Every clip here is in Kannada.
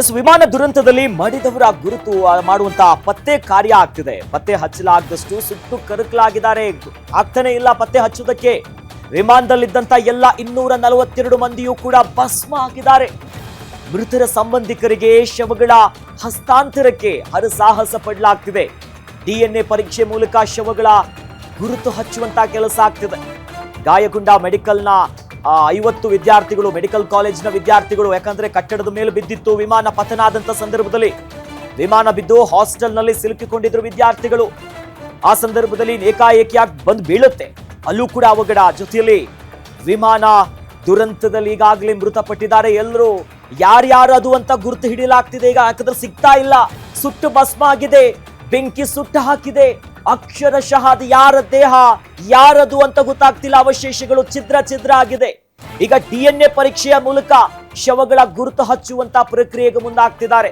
ಎಸ್, ವಿಮಾನ ದುರಂತದಲ್ಲಿ ಮಡಿದವರ ಗುರುತು ಮಾಡುವಂತ ಪತ್ತೆ ಕಾರ್ಯ ಆಗ್ತಿದೆ. ಪತ್ತೆ ಹಚ್ಚಲಾಗದಷ್ಟು ಸುಟ್ಟು ಕರಕಲಾಗಿದ್ದಾರೆ. ಆಗ್ತಾನೆ ಇಲ್ಲ ಪತ್ತೆ ಹಚ್ಚುವುದಕ್ಕೆ. ವಿಮಾನದಲ್ಲಿದ್ದಂತ ಎಲ್ಲ ಇನ್ನೂರ ನಲವತ್ತೆರಡು ಮಂದಿಯೂ ಕೂಡ ಭಸ್ಮ ಆಗಿದ್ದಾರೆ. ಮೃತರ ಸಂಬಂಧಿಕರಿಗೆ ಶವಗಳ ಹಸ್ತಾಂತರಕ್ಕೆ ಹರಸಾಹಸ ಪಡಲಾಗ್ತಿದೆ. ಡಿಎನ್ಎ ಪರೀಕ್ಷೆ ಮೂಲಕ ಶವಗಳ ಗುರುತು ಹಚ್ಚುವಂತ ಕೆಲಸ ಆಗ್ತಿದೆ. ಗಾಯಗೊಂಡ ಮೆಡಿಕಲ್ನ ಐವತ್ತು ವಿದ್ಯಾರ್ಥಿಗಳು ಮೆಡಿಕಲ್ ಕಾಲೇಜಿನ ವಿದ್ಯಾರ್ಥಿಗಳು, ಯಾಕಂದ್ರೆ ಕಟ್ಟಡದ ಮೇಲೆ ಬಿದ್ದಿತ್ತು, ವಿಮಾನ ಪತನ ಆದಂತ ಸಂದರ್ಭದಲ್ಲಿ. ವಿಮಾನ ಬಿದ್ದು ಹಾಸ್ಟೆಲ್ನಲ್ಲಿ ಸಿಲುಕಿಕೊಂಡಿದ್ರು ವಿದ್ಯಾರ್ಥಿಗಳು. ಆ ಸಂದರ್ಭದಲ್ಲಿ ಏಕಾಏಕಿಯಾಗಿ ಬಂದು ಬೀಳುತ್ತೆ. ಅಲ್ಲೂ ಕೂಡ ಅವಘಡ ಜೊತೆಯಲ್ಲಿ ವಿಮಾನ ದುರಂತದಲ್ಲಿ ಈಗಾಗಲೇ ಮೃತಪಟ್ಟಿದ್ದಾರೆ ಎಲ್ಲರೂ. ಯಾರ್ಯಾರು ಅದು ಅಂತ ಗುರುತು ಹಿಡಿಯಲಾಗ್ತಿದೆ. ಈಗ ಯಾಕಂದ್ರೆ ಸಿಗ್ತಾ ಇಲ್ಲ. ಸುಟ್ಟು ಭಸ್ಮ ಆಗಿದೆ. ಬೆಂಕಿ ಸುಟ್ಟು ಹಾಕಿದೆ. ಅಕ್ಷರಶಃ ಅದು ಯಾರ ದೇಹ, ಯಾರದು ಅಂತ ಗೊತ್ತಾಗ್ತಿಲ್ಲ. ಅವಶೇಷಗಳು ಛಿದ್ರ ಛಿದ್ರ ಆಗಿದೆ. ಈಗ ಡಿಎನ್ಎ ಪರೀಕ್ಷೆಯ ಮೂಲಕ ಶವಗಳ ಗುರುತು ಹಚ್ಚುವಂತ ಪ್ರಕ್ರಿಯೆಗೆ ಮುಂದಾಗ್ತಿದ್ದಾರೆ.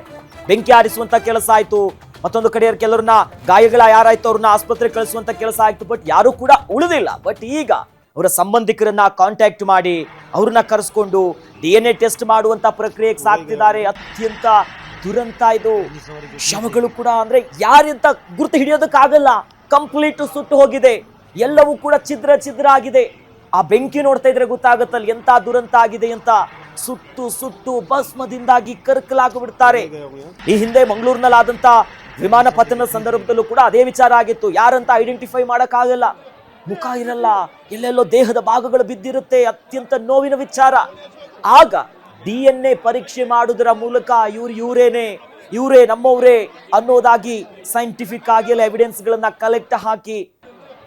ಬೆಂಕಿ ಆರಿಸುವಂತ ಕೆಲಸ ಆಯ್ತು. ಮತ್ತೊಂದು ಕಡೆಯ ಕೆಲವ್ರನ್ನ ಗಾಯಗಳ ಯಾರಾಯ್ತು ಅವ್ರನ್ನ ಆಸ್ಪತ್ರೆಗೆ ಕಳಿಸುವಂತ ಕೆಲಸ ಆಯ್ತು. ಬಟ್ ಯಾರು ಕೂಡ ಉಳಿದಿಲ್ಲ. ಬಟ್ ಈಗ ಅವರ ಸಂಬಂಧಿಕರನ್ನ ಕಾಂಟ್ಯಾಕ್ಟ್ ಮಾಡಿ ಅವ್ರನ್ನ ಕರೆಸ್ಕೊಂಡು ಡಿ ಎನ್ ಎ ಟೆಸ್ಟ್ ಮಾಡುವಂತ ಪ್ರಕ್ರಿಯೆಗೆ ಸಾಕ್ತಿದ್ದಾರೆ. ಅತ್ಯಂತ ದುರಂತ ಇದು. ಶವಗಳು ಕೂಡ ಅಂದ್ರೆ ಯಾರಿಂದ ಗುರುತು ಹಿಡಿಯೋದಕ್ಕಾಗಲ್ಲ. ಕಂಪ್ಲೀಟ್ ಸುಟ್ಟು ಹೋಗಿದೆ. ಎಲ್ಲವೂ ಕೂಡ ಛಿದ್ರ ಛಿದ್ರ ಆಗಿದೆ. ಆ ಬೆಂಕಿ ನೋಡ್ತಾ ಇದ್ರೆ ಗೊತ್ತಾಗುತ್ತಲ್ಲ ಎಂತ ದುರಂತ ಆಗಿದೆ ಅಂತ. ಸುತ್ತು ಸುಟ್ಟು ಭಸ್ಮದಿಂದಾಗಿ ಕರ್ಕಲಾಗಿಬಿಡ್ತಾರೆ. ಈ ಹಿಂದೆ ಮಂಗಳೂರಿನಲ್ಲಾದಂತ ವಿಮಾನ ಪತನ ಸಂದರ್ಭದಲ್ಲೂ ಕೂಡ ಅದೇ ವಿಚಾರ ಆಗಿತ್ತು. ಯಾರಂತ ಐಡೆಂಟಿಫೈ ಮಾಡೋಕ್ಕಾಗಲ್ಲ. ಮುಖ ಇರಲ್ಲ. ಎಲ್ಲೆಲ್ಲೋ ದೇಹದ ಭಾಗಗಳು ಬಿದ್ದಿರುತ್ತೆ. ಅತ್ಯಂತ ನೋವಿನ ವಿಚಾರ. ಆಗ ಡಿ ಎನ್ ಎ ಪರೀಕ್ಷೆ ಮಾಡುವುದರ ಮೂಲಕ ಇವ್ರು ಇವರೇನೆ, ಇವರೇ ನಮ್ಮವರೇ ಅನ್ನೋದಾಗಿ ಸೈಂಟಿಫಿಕ್ ಆಗಿ ಎಲ್ಲ ಎವಿಡೆನ್ಸ್ ಗಳನ್ನ ಕಲೆಕ್ಟ್ ಹಾಕಿ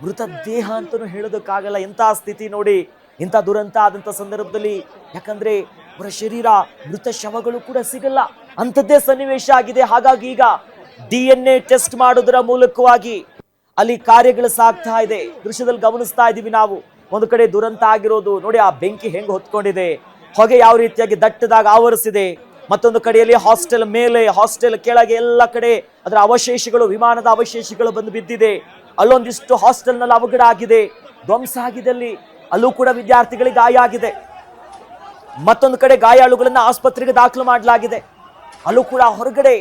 ಮೃತ ದೇಹ ಅಂತಲೂ ಹೇಳೋದಕ್ಕಾಗಲ್ಲ. ಎಂಥ ಸ್ಥಿತಿ ನೋಡಿ, ಇಂಥ ದುರಂತ ಆದಂಥ ಸಂದರ್ಭದಲ್ಲಿ. ಯಾಕಂದ್ರೆ, ಅವರ ಶರೀರ ಮೃತ ಶವಗಳು ಕೂಡ ಸಿಗಲ್ಲ. ಅಂಥದ್ದೇ ಸನ್ನಿವೇಶ ಆಗಿದೆ. ಹಾಗಾಗಿ ಈಗ ಡಿ ಎನ್ ಎ ಟೆಸ್ಟ್ ಮಾಡೋದರ ಮೂಲಕವಾಗಿ ಅಲ್ಲಿ ಕಾರ್ಯಗಳು ಸಾಗ್ತಾ ಇದೆ. ದೃಶ್ಯದಲ್ಲಿ ಗಮನಿಸ್ತಾ ಇದ್ದೀವಿ ನಾವು. ಒಂದು ಕಡೆ ದುರಂತ ಆಗಿರೋದು, ನೋಡಿ ಆ ಬೆಂಕಿ ಹೆಂಗ್ ಹೊತ್ಕೊಂಡಿದೆ. ಹೊಗೆ ಯಾವ ರೀತಿಯಾಗಿ ದಟ್ಟದಾಗ ಆವರಿಸಿದೆ. ಮತ್ತೊಂದು ಕಡೆಯಲ್ಲಿ ಹಾಸ್ಟೆಲ್ ಮೇಲೆ, ಹಾಸ್ಟೆಲ್ ಕೆಳಗೆ ಎಲ್ಲ ಕಡೆ ಅದರ ಅವಶೇಷಗಳು, ವಿಮಾನದ ಅವಶೇಷಗಳು ಬಂದು ಬಿದ್ದಿದೆ. ಅಲ್ಲೊಂದಿಷ್ಟು ಹಾಸ್ಟೆಲ್ನಲ್ಲಿ ಅವಘಡ ಆಗಿದೆ. ಧ್ವಂಸ ಆಗಿದೆ ಅಲ್ಲಿ. ಅಲ್ಲೂ ಕೂಡ ವಿದ್ಯಾರ್ಥಿಗಳಿಗೆ ಗಾಯ ಆಗಿದೆ. ಮತ್ತೊಂದು ಕಡೆ ಗಾಯಾಳುಗಳನ್ನು ಆಸ್ಪತ್ರೆಗೆ ದಾಖಲು ಮಾಡಲಾಗಿದೆ. ಅಲ್ಲೂ ಕೂಡ ಹೊರಗಡೆ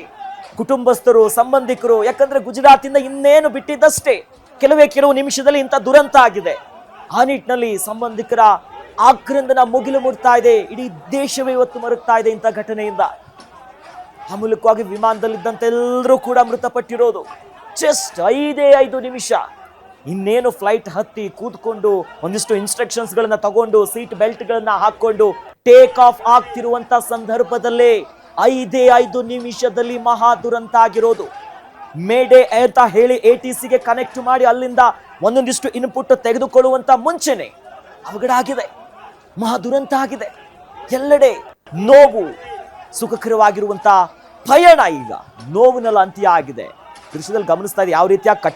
ಕುಟುಂಬಸ್ಥರು, ಸಂಬಂಧಿಕರು, ಯಾಕಂದ್ರೆ ಗುಜರಾತಿಂದ ಇನ್ನೇನು ಬಿಟ್ಟಿದ್ದಷ್ಟೇ. ಕೆಲವೇ ಕೆಲವು ನಿಮಿಷದಲ್ಲಿ ಇಂಥ ದುರಂತ ಆಗಿದೆ. ಆ ನಿಟ್ಟಿನಲ್ಲಿ ಸಂಬಂಧಿಕರ ಆಕ್ರಂದನ ಮುಗಿಲು ಮುಡ್ತಾ ಇದೆ. ಇಡೀ ದೇಶವೇ ಇವತ್ತು ಮರುಗ್ತಾ ಇದೆ ಇಂಥ ಘಟನೆಯಿಂದ. ಆ ಮೂಲಕವಾಗಿ ವಿಮಾನದಲ್ಲಿದ್ದಂತೆ ಎಲ್ಲರೂ ಕೂಡ ಮೃತಪಟ್ಟಿರೋದು. ಜಸ್ಟ್ ಐದೇ ಐದು ನಿಮಿಷ. ಇನ್ನೇನು ಫ್ಲೈಟ್ ಹತ್ತಿ ಕೂತ್ಕೊಂಡು ಒಂದಿಷ್ಟು ಇನ್ಸ್ಟ್ರಕ್ಷನ್ಸ್ ಗಳನ್ನ ತಗೊಂಡು ಸೀಟ್ ಬೆಲ್ಟ್ಗಳನ್ನು ಹಾಕ್ಕೊಂಡು ಟೇಕ್ ಆಫ್ ಆಗ್ತಿರುವಂತ ಸಂದರ್ಭದಲ್ಲೇ ಐದೇ ಐದು ನಿಮಿಷದಲ್ಲಿ ಮಹಾ ದುರಂತ ಆಗಿರೋದು. ಮೇಡೆ ಅಂತ ಹೇಳಿ ಎ ಟಿ ಸಿಗೆ ಕನೆಕ್ಟ್ ಮಾಡಿ ಅಲ್ಲಿಂದ ಒಂದೊಂದಿಷ್ಟು ಇನ್ಪುಟ್ ತೆಗೆದುಕೊಳ್ಳುವಂಥ ಮುಂಚೆನೆ ಅವಘಡ ಆಗಿದೆ. ಮಹಾ ದುರಂತ ಆಗಿದೆ. ಎಲ್ಲೆಡೆ ನೋವು ಸುಖಕರವಾಗಿರುವಂಥ ಪಯಣ ಈಗ ನೋವಿನಲ್ಲ ಅಂತ್ಯ ಆಗಿದೆ. ದೃಶ್ಯದಲ್ಲಿ ಗಮನಿಸ್ತಾ ಇದೆ. ಯಾವ ರೀತಿಯ